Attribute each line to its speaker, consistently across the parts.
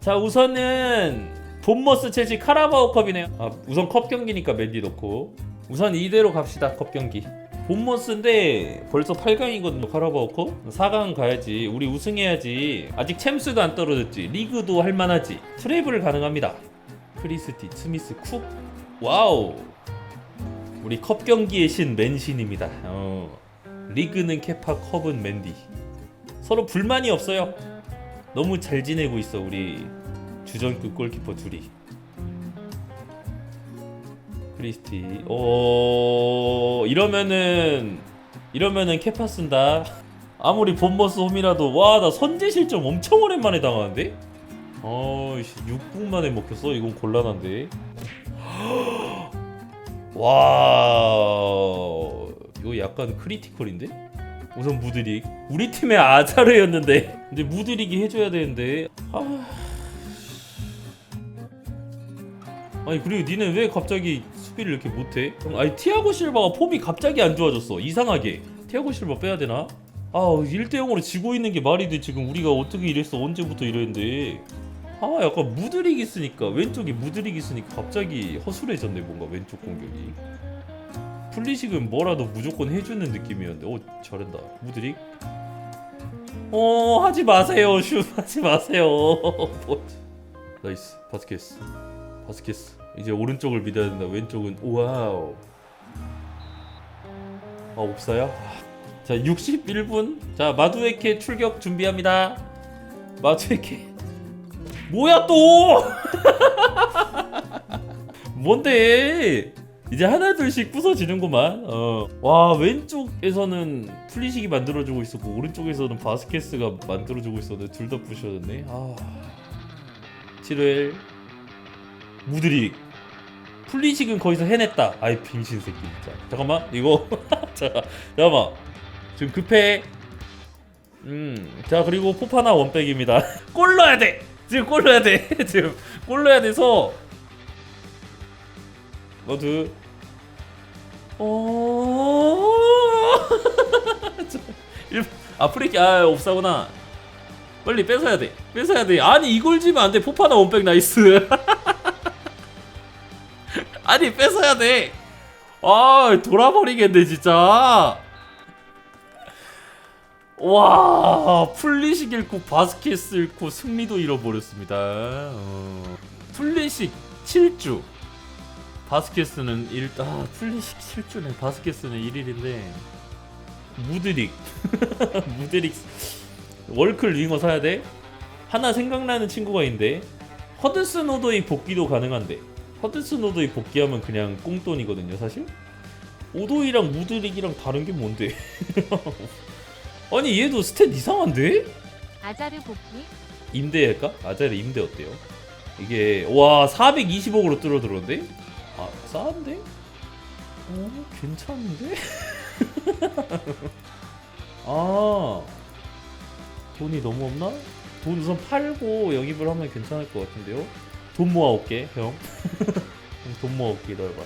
Speaker 1: 자 우선은 본머스 첼시 카라바오 컵이네요. 아 우선 컵 경기니까 맨디 넣고. 우선 이대로 갑시다 컵 경기. 본머스인데 벌써 8강이거든요 카라바오 컵. 4강 가야지. 우리 우승해야지. 아직 챔스도 안 떨어졌지. 리그도 할만하지. 트래블 가능합니다. 크리스티 스미스 쿡. 와우. 우리 컵 경기의 신 맨신입니다. 어. 리그는 케파 컵은 맨디. 서로 불만이 없어요 너무 잘 지내고 있어 우리 주전급 골키퍼 둘이. 크리스티. 어 이러면은 이러면은 케파 쓴다. 아무리 본버스 홈이라도 와 나 선제 실점 엄청 오랜만에 당하는데? 어이씨 6분 만에 먹혔어? 이건 곤란한데. 와 이거 약간 크리티컬인데 우선 무드릭 우리 팀의 아자르였는데. 근데 무드릭이 해줘야 되는데. 아. 아니 그리고 니는 왜 갑자기 수비를 이렇게 못해? 아니 티아고 실바가 폼이 갑자기 안 좋아졌어. 이상하게. 티아고 실바 빼야 되나? 아 1대0으로 지고 있는 게 말이 돼. 지금 우리가 어떻게 이랬어? 언제부터 이랬는데. 아 약간 무드릭 있으니까 왼쪽에 무드릭 있으니까 갑자기 허술해졌네 뭔가 왼쪽 공격이 플리식은 뭐라도 무조건 해주는 느낌이었는데 어 잘한다. 무드릭? 어 하지 마세요 슛 하지 마세요. 뭐. 나이스. 바스케스. 바스케스. 이제 오른쪽을 믿어야 된다. 왼쪽은 와우. 아 옵사야? 자 61분. 자 마두에케 출격 준비합니다. 마두에케 뭐야 또! 뭔데 이제 하나둘씩 부서지는구만. 어. 와 왼쪽에서는 플리식이 만들어주고 있었고 오른쪽에서는 바스케스가 만들어주고 있었는데 둘 다 부셔졌네. 아. 7회 무드릭. 플리식은 거기서 해냈다. 아이 빙신 새끼 진짜. 잠깐만 이거. 자, 잠깐만. 지금 급해. 음 자 그리고 포파나 원백입니다. 골 넣어야 돼! 지금 골 넣어야 돼. 지금 골 넣어야 돼서 너드. 어. 자, 일- 아프리카 아 옵사구나. 빨리 뺏어야 돼. 뺏어야 돼. 아니 이걸 지면 안돼. 포파나 원백 나이스. 아니 뺏어야 돼아 돌아버리겠네 진짜. 와 플리식 잃고 바스켓 잃고 승리도 잃어버렸습니다. 어. 플리식 7주 바스켓스는 1, 아 플리식 7주네 바스켓스는 1일인데 무드릭 무드릭 월클 윙어 사야 돼? 하나 생각나는 친구가 있는데 허드슨 오도이 복귀도 가능한데 허드슨 오도이 복귀하면 그냥 꽁돈이거든요 사실 오도이랑 무드릭이랑 다른 게 뭔데 아니 얘도 스탯 이상한데?
Speaker 2: 아자르 복귀
Speaker 1: 임대할까? 아자르 임대 어때요? 이게 와 420억으로 뚫어들었는데? 아 싸한데? 어 괜찮은데? 아 돈이 너무 없나? 돈 우선 팔고 영입을 하면 괜찮을 것 같은데요? 돈 모아올게 형. 돈 모아올게 기다려봐.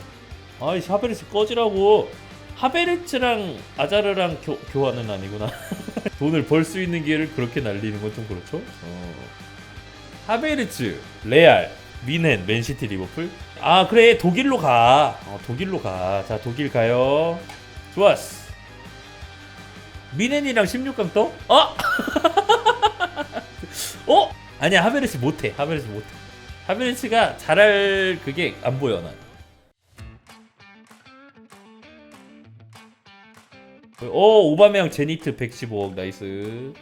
Speaker 1: 아이 하베르츠 꺼지라고. 하베르츠랑 아자르랑 교, 교환은 아니구나. 돈을 벌 수 있는 기회를 그렇게 날리는 건 좀 그렇죠? 어. 하베르츠, 레알, 미넨, 맨시티, 리버풀. 아 그래 독일로 가. 어, 독일로 가. 자 독일 가요. 좋았어. 미넨이랑 16강 떠? 어? 어? 아니야 하베르츠 못해. 하베르츠 못해. 하베르츠가 잘할 그게 안 보여 난. 어 오바메양 제니트 115억 나이스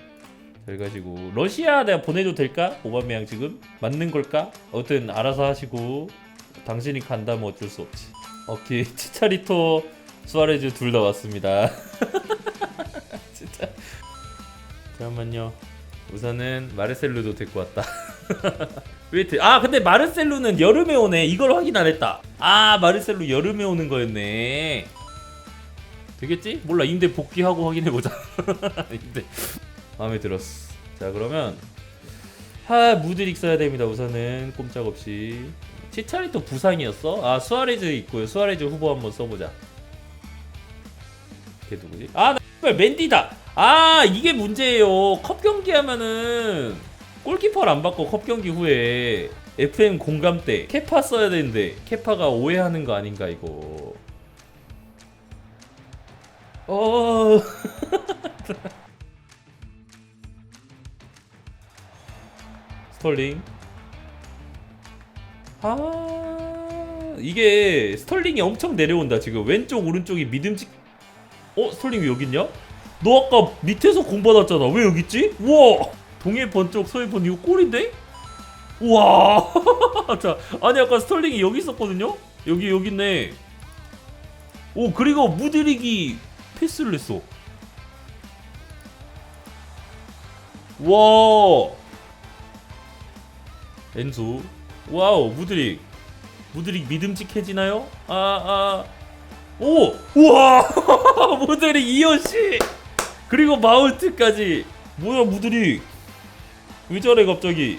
Speaker 1: 잘 가지고 러시아 내가 보내도 될까? 오바메양 지금 맞는 걸까? 어쨌든 알아서 하시고 당신이 간다면 어쩔 수 없지. 오케이. 치차리토 수아레즈 둘 다 왔습니다. 진짜. 잠깐만요. 우선은 마르셀루도 데리고 왔다. 왜 데... 아 근데 마르셀루는 여름에 오네. 이걸 확인 안 했다. 아 마르셀루 여름에 오는 거였네. 되겠지? 몰라. 임대 복귀하고 확인해 보자. 임대. 마음에 들었어. 자 그러면 하 무드릭 써야 됩니다. 우선은 꼼짝없이 치차리토 부상이었어? 아 수아레즈 있고요 수아레즈 후보 한번 써보자 걔 누구지? 아나 맨디다 아 이게 문제예요 컵 경기 하면은 골키퍼를 안 바꿔 컵 경기 후에 FM 공감 때 케파 써야 되는데 케파가 오해하는 거 아닌가 이거. 어. 스털링. 아 이게 스털링이 엄청 내려온다 지금 왼쪽 오른쪽이 믿음직. 어 스털링 왜 여기 있냐? 너 아까 밑에서 공 받았잖아. 왜 여기 있지? 우와! 동해 번쪽 서해 번 이거 골인데? 우와! 자, 아니 아까 스털링이 여기 있었거든요? 여기 여기 있네. 오 그리고 무드릭이 패스를 했어. 와! 엔소. 와우 무드릭. 무드릭 믿음직해지나요? 아 아. 오! 우와! 무드릭 이현씨! 그리고 마운트까지 뭐야 무드릭 왜 저래 갑자기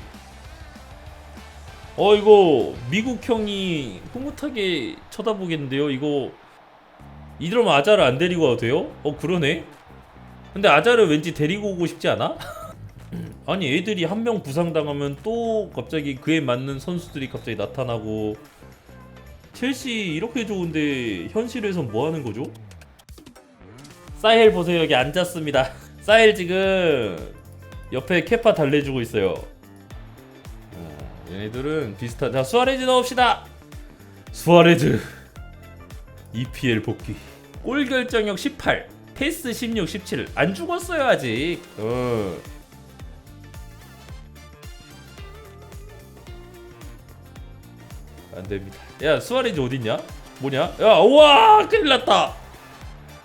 Speaker 1: 어 이거 미국 형이 흐뭇하게 쳐다보겠는데요 이거 이러면 아자를 안 데리고 와도 돼요? 어 그러네 근데 아자를 왠지 데리고 오고 싶지 않아? 아니 애들이 한 명 부상당하면 또 갑자기 그에 맞는 선수들이 갑자기 나타나고. 첼시 이렇게 좋은데 현실에선 뭐 하는 거죠? 사헬 보세요. 여기 앉았습니다. 사헬 지금 옆에 케파 달래주고 있어요. 아, 얘네들은 비슷한 자 수아레즈 넣읍시다. 수아레즈. EPL 복귀. 골 결정력 18 패스 16 17안 죽었어요 아직. 어. 안 됩니다 야 수아레즈 어딨냐 뭐냐 야 우와 큰일 났다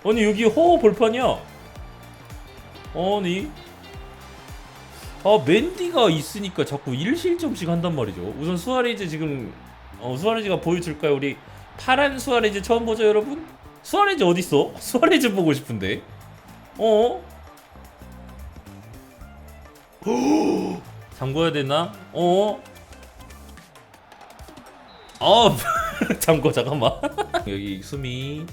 Speaker 1: 아니 여기 허 볼판이야. 아니 아 맨디가 있으니까 자꾸 1실점씩 한단 말이죠. 우선 수아레즈 지금 어, 수아레즈가 보여줄까요? 우리 파란 수아레즈 처음 보죠 여러분? 수아레즈 어딨어? 수아레즈 보고 싶은데 어? 잠궈야 되나? 어? 아 잠궈 잠깐만 여기 수미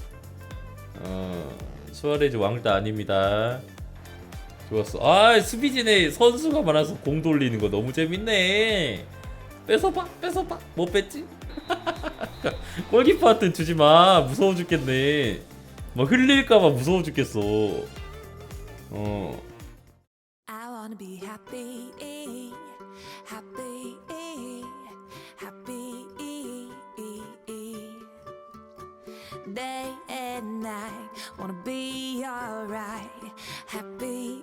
Speaker 1: 어, 수아레즈 왕따 아닙니다. 좋았어. 아, 수비진에 선수가 많아서 공 돌리는 거 너무 재밌네. 뺏어봐, 뺏어봐. 못 뺐지? 골키퍼한테 주지 마. 무서워 죽겠네. 막 흘릴까봐 무서워 죽겠어. 어.
Speaker 2: day and night. Wanna be alright, happy